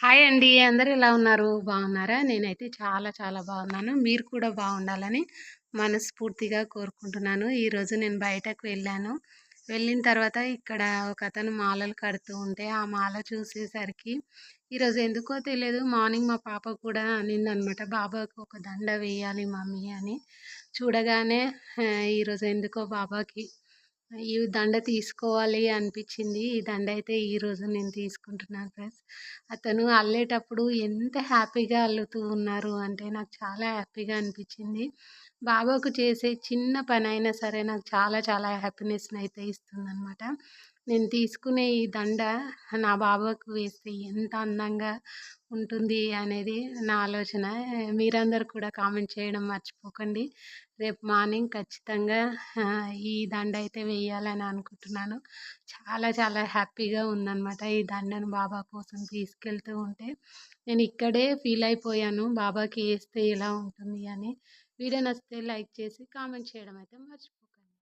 Hi అండి. అందరు ఎలా ఉన్నారు? బాగున్నారా? నేనైతే చాలా చాలా బాగున్నాను. మీరు కూడా బాగుండాలని మనస్ఫూర్తిగా కోరుకుంటున్నాను. ఈరోజు నేను బయటకు వెళ్ళాను. వెళ్ళిన తర్వాత ఇక్కడ ఒక అతను మాలలు కడుతూ ఉంటే ఆ మాల చూసేసరికి ఈరోజు ఎందుకో తెలియదు. మార్నింగ్ మా పాప కూడా అనిందనమాట బాబాకి ఒక దండ వేయాలి మమ్మీ అని. చూడగానే ఈరోజు ఎందుకో బాబాకి ఈ దండ తీసుకోవాలి అనిపించింది. ఈ దండ అయితే ఈరోజు నేను తీసుకుంటున్నాను ఫ్రెండ్స్. అతను అల్లేటప్పుడు ఎంత హ్యాపీగా అల్లుతూ ఉన్నారు అంటే నాకు చాలా హ్యాపీగా అనిపించింది. బాబాకు చేసే చిన్న పని అయినా సరే నాకు చాలా చాలా హ్యాపీనెస్ని అయితే ఇస్తుందన్నమాట. నేను తీసుకునే ఈ దండ నా బాబాకు వేస్తే ఎంత అందంగా ఉంటుంది అనేది నా ఆలోచన. మీరందరూ కూడా కామెంట్ చేయడం మర్చిపోకండి. రేపు మార్నింగ్ ఖచ్చితంగా ఈ దండ అయితే వేయాలని అనుకుంటున్నాను. చాలా చాలా హ్యాపీగా ఉందన్నమాట ఈ దండను బాబా కోసం తీసుకెళ్తూ ఉంటే. నేను ఇక్కడే ఫీల్ అయిపోయాను బాబాకి వేస్తే ఎలా ఉంటుంది అని. వీడియో నచ్చితే లైక్ చేసి కామెంట్ చేయడం అయితే మర్చిపో